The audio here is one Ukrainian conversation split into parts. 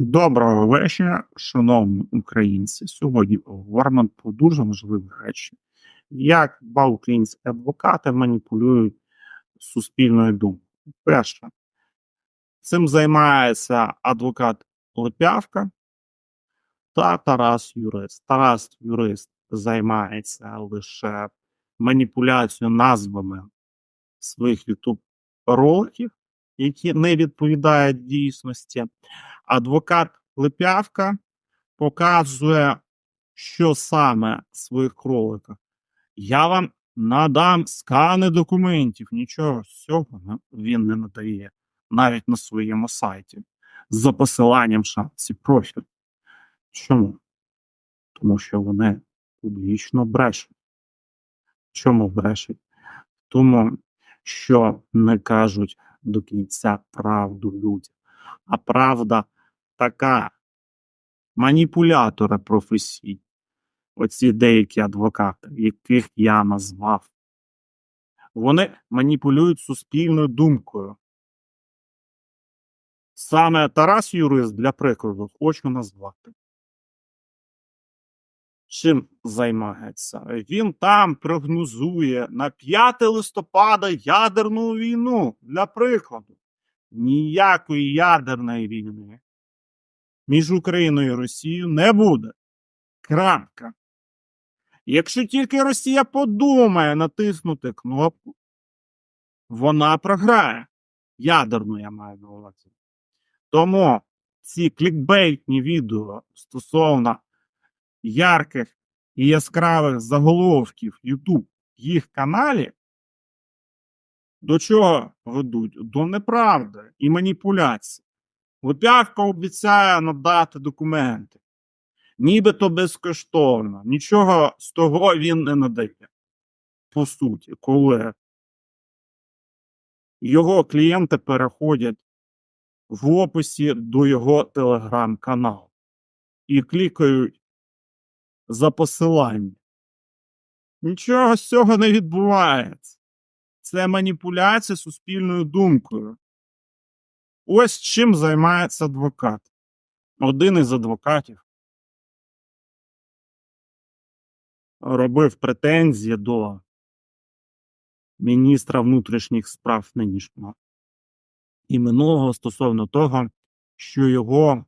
Доброго вечора, шановні українці. Сьогодні поговоримо про дуже важливі речі. Як два українські адвокати маніпулюють суспільною думкою. Перше, цим займається адвокат Лепявка та Тарас Юрист. Тарас Юрист займається лише маніпуляцією назвами своїх YouTube роликів, які не відповідають дійсності. Адвокат Лепявка показує, що саме в своїх роликах. Я вам надам скани документів. Нічого з цього він не надає навіть на своєму сайті за посиланням шапці профіль. Чому? Тому що вони публічно брешуть. Чому брешуть? Тому що не кажуть до кінця правду людям. А правда така маніпулятори професійні. Оці деякі адвокати, яких я назвав. Вони маніпулюють суспільною думкою. Саме Тарас Юрист, для прикладу, хочу назвати. Чим займається? Він там прогнозує на 5 листопада ядерну війну. Для прикладу, ніякої ядерної війни між Україною і Росією не буде. Крапка. Якщо тільки Росія подумає натиснути кнопку, вона програє. Ядерну я маю на увазі. Тому ці клікбейтні відео стосовно ярких і яскравих заголовків YouTube їх каналі до чого ведуть? До неправди і маніпуляцій. Лепявка обіцяє надати документи. Нібито безкоштовно. Нічого з того він не надає. По суті, коли його клієнти переходять в описі до його телеграм-каналу і клікають за посилання. Нічого з цього не відбувається. Це маніпуляція суспільною думкою. Ось чим займається адвокат. Один із адвокатів робив претензії до міністра внутрішніх справ нинішнього і минулого стосовно того, що його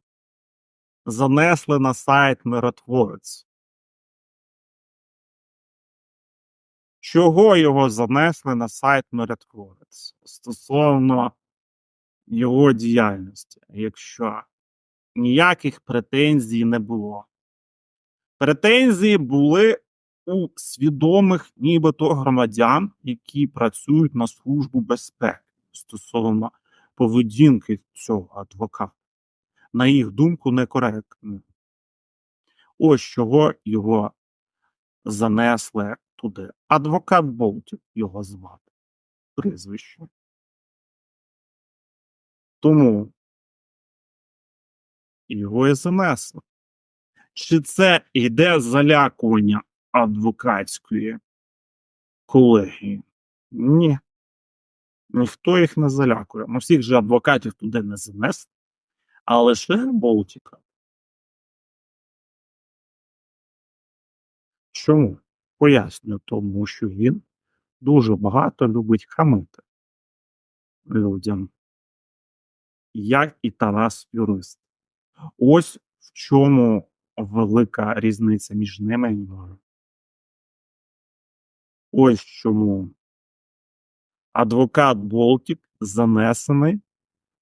занесли на сайт Миротворець. Чого його занесли на сайт Миротворець стосовно його діяльності, якщо ніяких претензій не було. Претензії були у свідомих нібито громадян, які працюють на службу безпеки стосовно поведінки цього адвоката. На їх думку, некоректно. Ось чого його занесли туди. Адвокат Болтів його звати. Прізвище. Тому його і занесли. Чи це йде залякування адвокатської колегії? Ні. Ніхто їх не залякує. Ну, всіх же адвокатів туди не занесли, а лише Болтіка. Чому? Поясню, тому що він дуже багато любить хамити людям, як і Тарас Юрист. Ось в чому велика різниця між ними. Ось чому адвокат Болтік занесений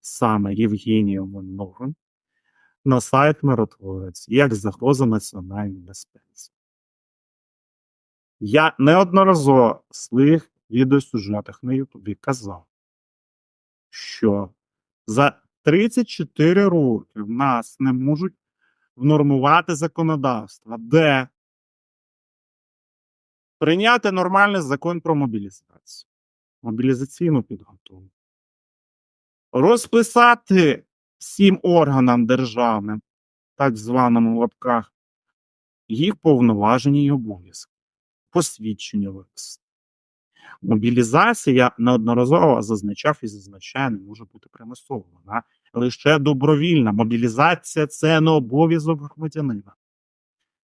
саме Євгенієм Новим на сайт Миротворець як загроза національній безпеці. Я неодноразово в своїх відеосюжетах на Ютубі казав, що за 34 роки в нас не можуть внормувати законодавство, де прийняти нормальний закон про мобілізацію, мобілізаційну підготовку, розписати всім органам державним, так званому в лапках, їх повноваження і обов'язки, посвідчення виписати. Мобілізація неодноразово зазначав і зазначає, не може бути примусово. Лише добровільна. Мобілізація це не обов'язок громадянина.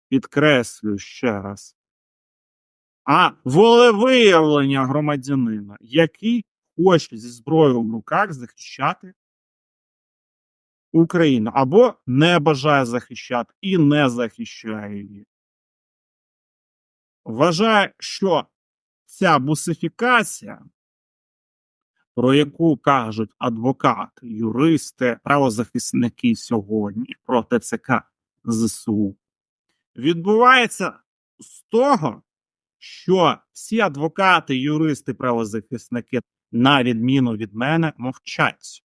Підкреслюю ще раз. А волевиявлення громадянина, який хоче зі зброєю в руках захищати Україну або не бажає захищати і не захищає її. Вважаю, що ця бусифікація, про яку кажуть адвокати, юристи, правозахисники сьогодні про ТЦК ЗСУ, відбувається з того, що всі адвокати, юристи, правозахисники, на відміну від мене, мовчать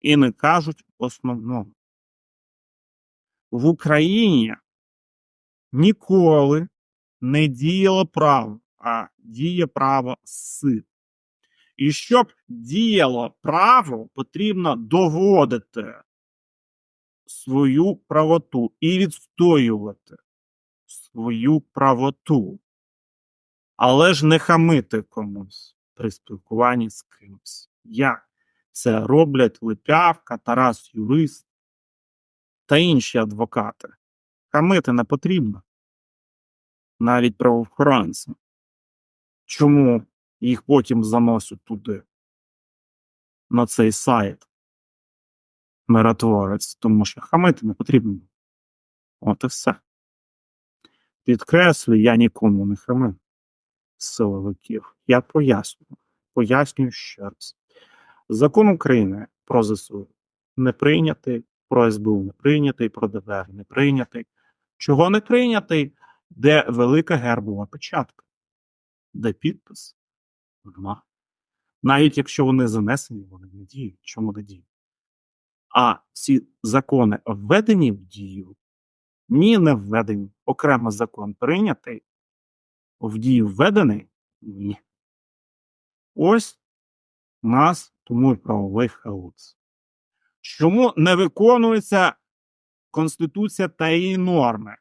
і не кажуть основному. В Україні ніколи не діяло право, а діє право сил. І щоб діяло право, потрібно доводити свою правоту і відстоювати свою правоту, але ж не хамити комусь при спілкуванні з кимось. Як це роблять Липявка, Тарас Юрист та інші адвокати. Хамити не потрібно навіть правоохоронцям. Чому їх потім заносять туди, на цей сайт миротворець? Тому що хамити не потрібно. От і все. Підкреслюю, я нікому не хамив силовиків. Я пояснюю. Пояснюю ще раз. Закон України про ЗСУ не прийнятий, про СБУ не прийнятий, про ДБР не прийнятий. Чого не прийнятий? Де велика гербова печатка, де підпис? Нема. Навіть якщо вони занесені, вони не діють. Чому не діють? А ці закони введені в дію? Ні, не введені. Окремо закон прийнятий, в дію введений? Ні. Ось нас тому і правовий хаос. Чому не виконується Конституція та її норми?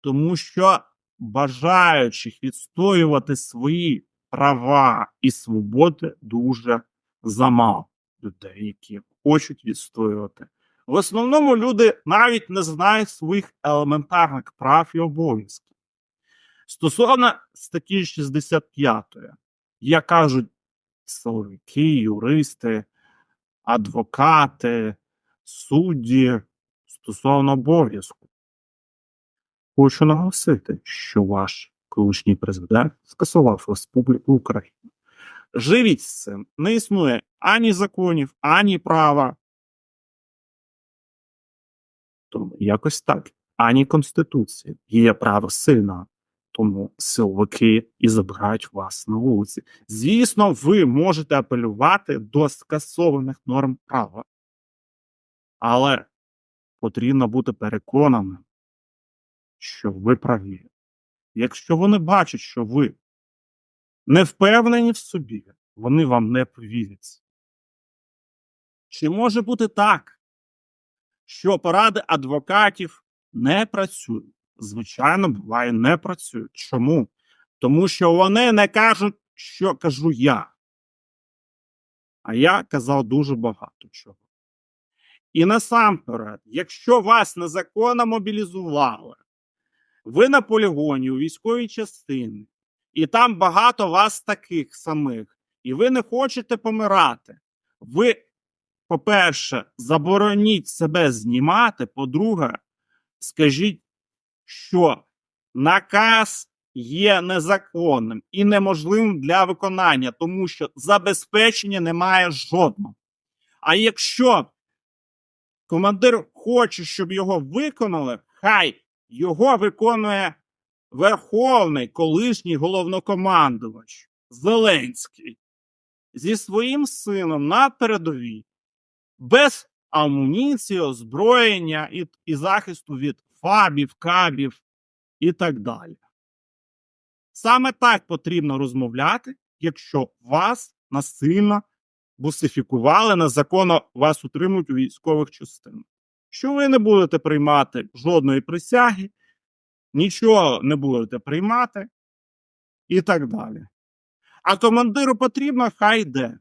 Тому що бажаючих відстоювати свої права і свободи дуже замало людей, які хочуть відстоювати. В основному люди навіть не знають своїх елементарних прав і обов'язків. Стосовно статті 65, як кажуть силовики, юристи, адвокати, судді стосовно обов'язку. Хочу наголосити, що ваш колишній президент скасував Республіку Україна. Живіть з цим. Не існує ані законів, ані права. Тому якось так, ані Конституції. Є право сильного. Тому силовики і забирають вас на вулиці. Звісно, ви можете апелювати до скасованих норм права. Але потрібно бути переконаним, що ви праві. Якщо вони бачать, що ви не впевнені в собі, вони вам не повірять. Чи може бути так, що поради адвокатів не працюють? Звичайно, буває, не працюють. Чому? Тому що вони не кажуть, що кажу я. А я казав дуже багато чого. І насамперед, якщо вас незаконно мобілізували, ви на полігоні у військовій частині, і там багато вас таких самих, і ви не хочете помирати. Ви, по-перше, забороніть себе знімати. По-друге, скажіть, що наказ є незаконним і неможливим для виконання, тому що забезпечення немає жодного. А якщо командир хоче, щоб його виконали, хай його виконує верховний колишній головнокомандувач Зеленський зі своїм сином на передовій, без амуніції, озброєння і, і захисту від фабів, кабів і так далі. Саме так потрібно розмовляти, якщо вас насильно бусифікували, незаконно вас утримують у військових частинах. Що ви не будете приймати жодної присяги, нічого не будете приймати і так далі. А командиру потрібно, хай йде.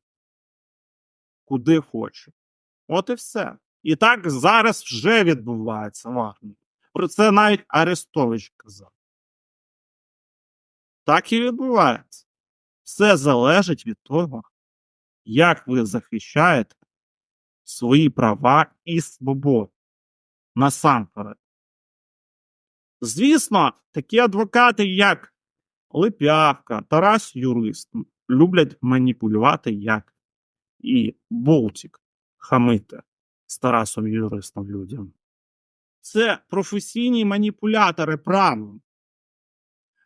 куди хоче. От і все. І так зараз вже відбувається в армії. Про це навіть Арестович казав. Так і відбувається. Все залежить від того, як ви захищаєте свої права і свободи. Насамперед. Звісно, такі адвокати, як Липявка, Тарас Юрист, люблять маніпулювати, як і Болтік хамити з Тарасом Юристом людям. Це професійні маніпулятори правом.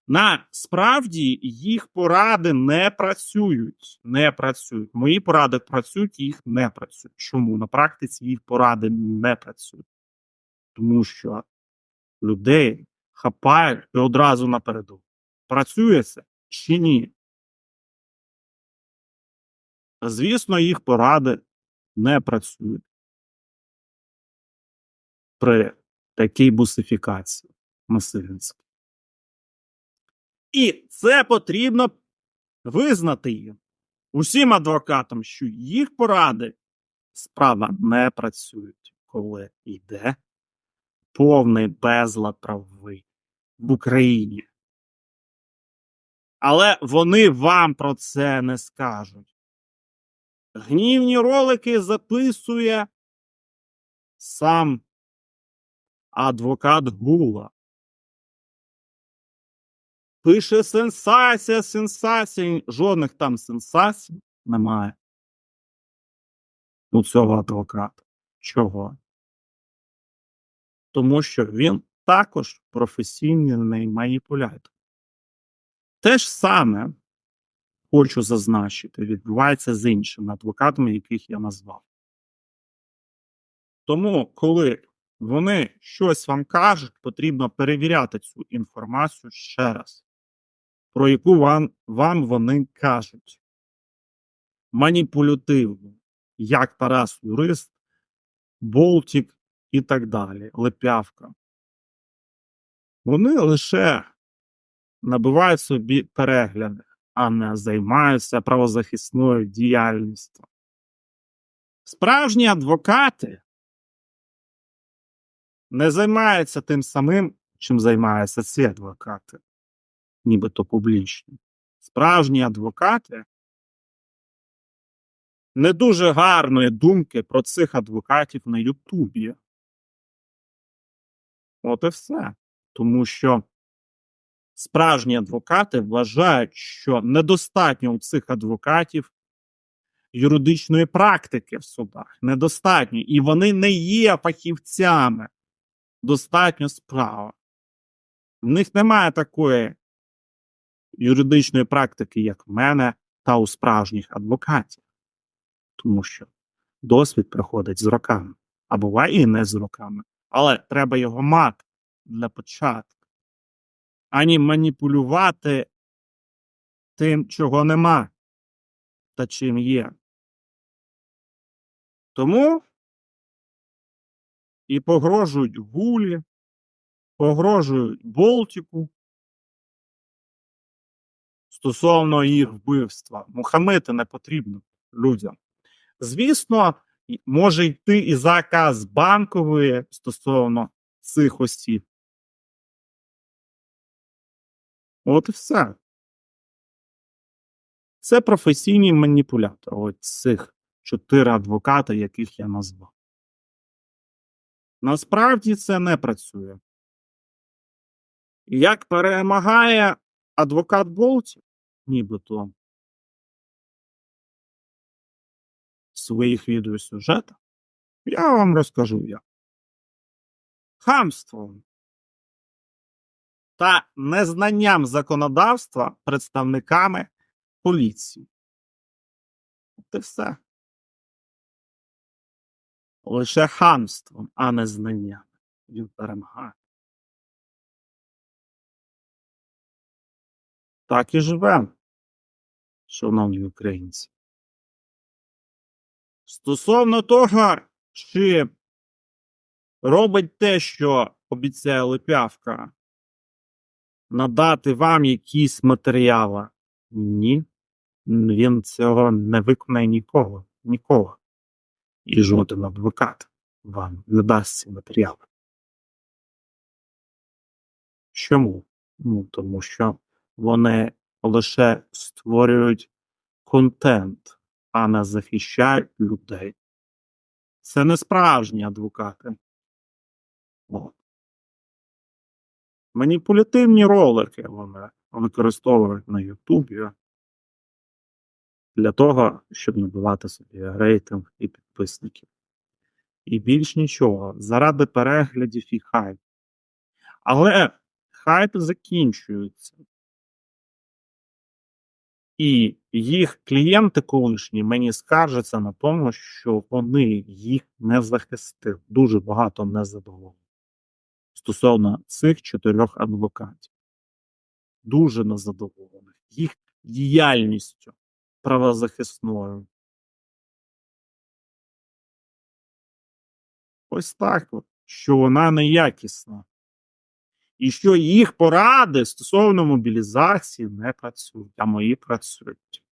Насправді їх поради не працюють. Не працюють. Мої поради працюють, їх не працюють. Чому? На практиці їх поради не працюють. Тому що людей хапають і одразу напереду. Працює це чи ні? Звісно, їх поради не працюють при такій бусифікації насильницькій. І це потрібно визнати їм усім адвокатам, що їх поради справа не працюють, коли йде повний безлад правовий в Україні. Але вони вам про це не скажуть. Гнівні ролики записує сам адвокат Гула. Пише сенсація, сенсація. Жодних там сенсацій немає. У цього адвоката. Чого? Тому що він також професійний маніпулятор. Те ж саме, хочу зазначити, відбувається з іншими адвокатами, яких я назвав. Тому, коли вони щось вам кажуть, потрібно перевіряти цю інформацію ще раз, про яку вам, вам вони кажуть. Маніпулятивно, як Тарас Юрист, Болтік і так далі, Лепявка. Вони лише набивають собі перегляди, а не займаються правозахисною діяльністю. Справжні адвокати не займаються тим самим, чим займаються ці адвокати, нібито публічні. Справжні адвокати не дуже гарної думки про цих адвокатів на Ютубі. От і все. Тому що справжні адвокати вважають, що недостатньо у цих адвокатів юридичної практики в судах. Недостатньо. І вони не є фахівцями. Достатньо справа. В них немає такої юридичної практики, як в мене, та у справжніх адвокатів. Тому що досвід приходить з роками, а буває і не з роками. Але треба його мати для початку, ані маніпулювати тим, чого нема та чим є. Тому і погрожують гулі, погрожують Болтіку стосовно їх вбивства. Мухамити не потрібно людям. Звісно, може йти і заказ банкової стосовно цих осіб. От і все. Це професійні маніпулятори. Ось цих чотири адвоката, яких я назвав. Насправді це не працює. Як перемагає адвокат Болтів, нібито своїх відеосюжетах, я вам розкажу як. Хамством та незнанням законодавства представниками поліції. От і все. Лише хамством, а не знанням. Він перемагає. Так і живемо, шановні українці. Стосовно того, чи робить те, що обіцяє Липявка, надати вам якісь матеріали. Ні, він цього не виконає нікого. Нікого. І жоден адвокат вам не дасть ці матеріали. Чому? Ну, тому що вони лише створюють контент, а не захищають людей. Це не справжні адвокати. От. Маніпулятивні ролики вони використовують на Ютубі для того, щоб набивати собі рейтинг і підписників. І більш нічого, заради переглядів і хайп. Але хайп закінчується. І їх клієнти колишні мені скаржаться на тому, що вони їх не захистили. Дуже багато незадоволень стосовно цих чотирьох адвокатів. Дуже незадоволених їх діяльністю правозахисною. Ось так що вона неякісна. І що їх поради стосовно мобілізації не працюють, а мої працюють.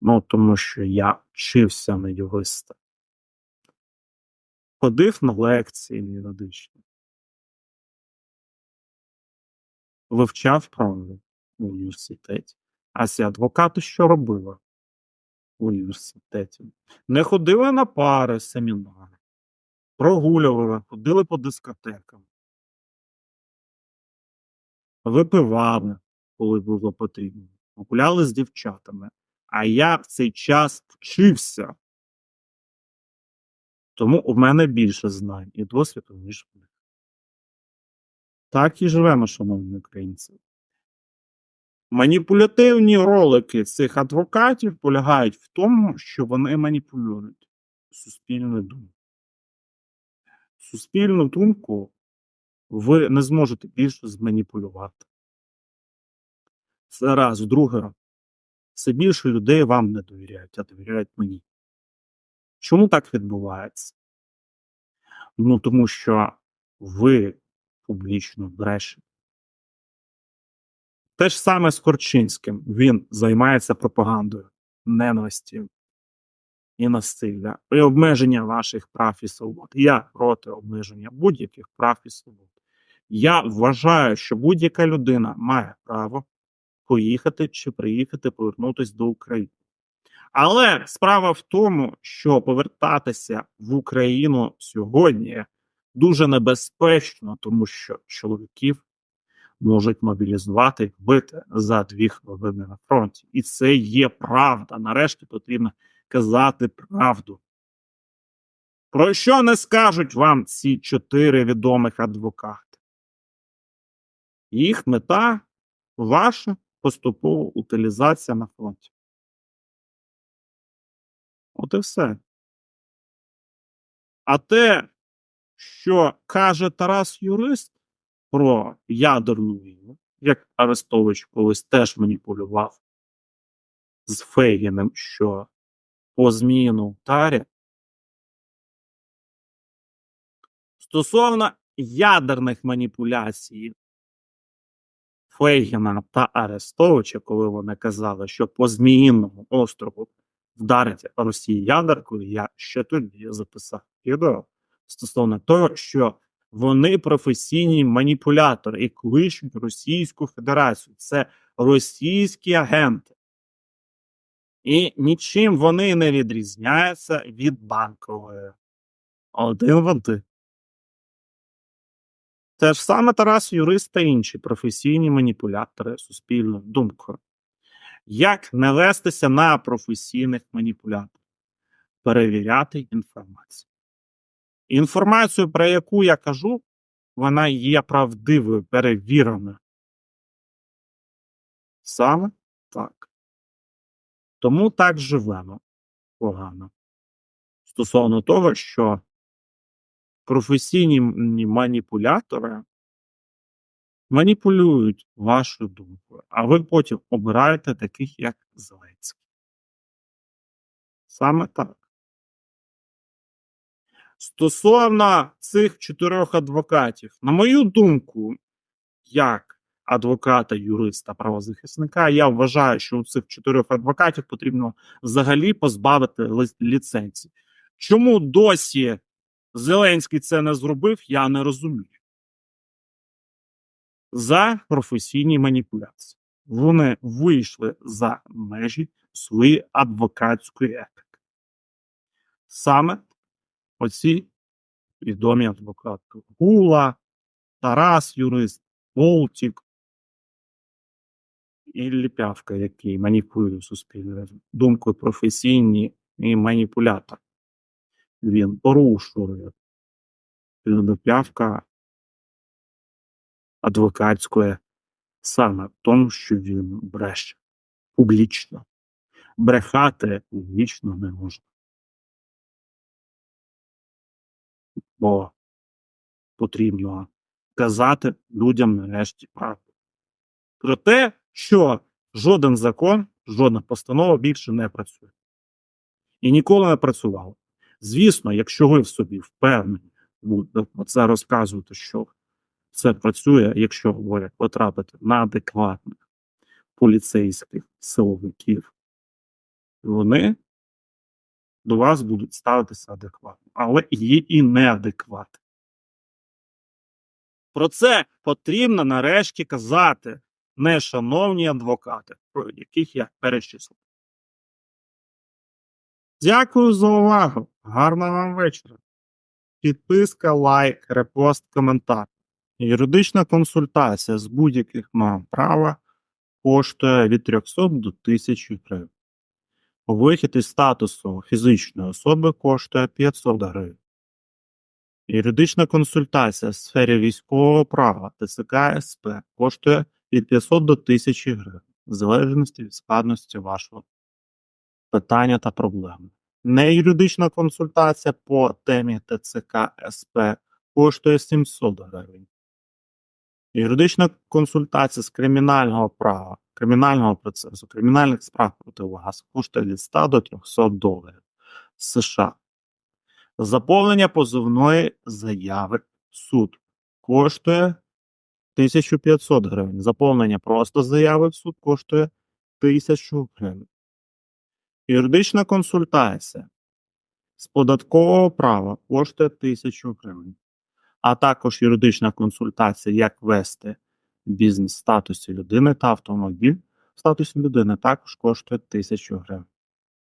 Ну, тому що я вчився на юриста. Ходив на лекції юридичні. Вивчав право в університеті. А ці адвокати що робили в університеті? Не ходили на пари, семінари, прогулювали, ходили по дискотекам. Випивали, коли було потрібно, гуляли з дівчатами. А я в цей час вчився. Тому у мене більше знань і досвіду, ніж в них. Так і живемо, шановні українці. Маніпулятивні ролики цих адвокатів полягають в тому, що вони маніпулюють суспільну думку. Суспільну думку ви не зможете більше зманіпулювати. Це раз. Друге, все більше людей вам не довіряють, а довіряють мені. Чому так відбувається? Ну, тому що ви публічно брешете. Те ж саме з Корчинським. Він займається пропагандою ненависті і насилля, і обмеження ваших прав і свобод. Я проти обмеження будь-яких прав і свобод. Я вважаю, що будь-яка людина має право поїхати чи приїхати, повернутися до України. Але справа в тому, що повертатися в Україну сьогодні дуже небезпечно, тому що чоловіків можуть мобілізувати вбити за дві хвилини на фронті. І це є правда. Нарешті потрібно казати правду. Про що не скажуть вам ці чотири відомих адвокати? Їх мета ваша поступова утилізація на фронті. От і все. А те, що каже Тарас Юрист про ядерну війну, як Арестович колись теж маніпулював з Фейгіним, що по зміну тарі. Стосовно ядерних маніпуляцій Фейгіна та Арестовича, коли вони казали, що по Зміїному острову вдарить Росії ядеркою, я ще тоді записав відео стосовно того, що вони професійні маніпулятори і кличуть Російську Федерацію. Це російські агенти. І нічим вони не відрізняються від банкової. Один в один. Те ж саме Тарас Юрист та інші професійні маніпулятори суспільною думкою. Як не вестися на професійних маніпуляторів? Перевіряти інформацію. Інформацію, про яку я кажу, вона є правдивою, перевіреною. Саме так. Тому так живемо погано. Стосовно того, що професійні маніпулятори маніпулюють вашою думкою, а ви потім обираєте таких, як Зеленський. Саме так. Стосовно цих чотирьох адвокатів, на мою думку, як адвоката, юриста, правозахисника, я вважаю, що у цих чотирьох адвокатів потрібно взагалі позбавити ліцензії. Чому досі Зеленський це не зробив, я не розумію. За професійні маніпуляції. Вони вийшли за межі своєї адвокатської етики. Саме оці відомі адвокати Гула, Тарас Юрист, Болтік і Ліпявка, який маніпулює суспільною думкою професійні і маніпулятор. Він порушує Ліпявка адвокатської саме в тому, що він бреше публічно. Брехати публічно не можна. Бо потрібно казати людям нарешті правду. Про те, що жоден закон, жодна постанова більше не працює. І ніколи не працювала. Звісно, якщо ви в собі впевнені, будете це розказувати, що це працює, якщо ви потрапите на адекватних поліцейських силовиків, вони до вас будуть ставитися адекватно. Але є і неадеквати. Про це потрібно нарешті казати, не шановні адвокати, про яких я перечислив. Дякую за увагу. Гарного вам вечора. Підписка, лайк, репост, коментар. Юридична консультація з будь-яких норм права коштує від 300 до 1000 гривень. Вихід із статусу фізичної особи коштує 500 гривень. Юридична консультація в сфері військового права ТЦК СП коштує від 500 до 1000 гривень, в залежності від складності вашого питання та проблеми. Неюридична консультація по темі ТЦК СП коштує 700 гривень. Юридична консультація з кримінального права, кримінального процесу, кримінальних справ проти вас коштує від 100 до 300 доларів США. Заповнення позовної заяви в суд коштує 1500 гривень. Заповнення просто заяви в суд коштує 1000 гривень. Юридична консультація з податкового права коштує 1000 гривень. А також юридична консультація, як вести бізнес в статусі людини та автомобіль в статусі людини також коштує 1000 гривень.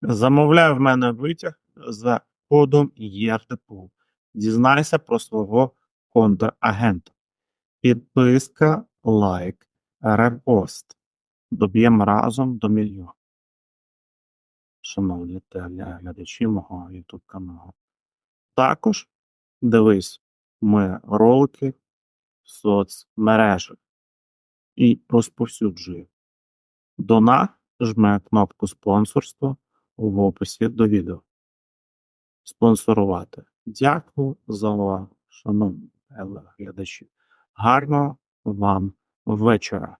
Замовляй в мене витяг за кодом ЄРДПУ. Дізнайся про свого контрагента. Підписка, лайк, репост. Доб'ємо разом до мільйона. Шановні глядачі мого YouTube каналу. Також дивись ми ролики в соцмережах і розповсюджує. Дона жме кнопку спонсорство в описі до відео. Спонсорувати. Дякую за увагу, шановні глядачі. Гарного вам вечора.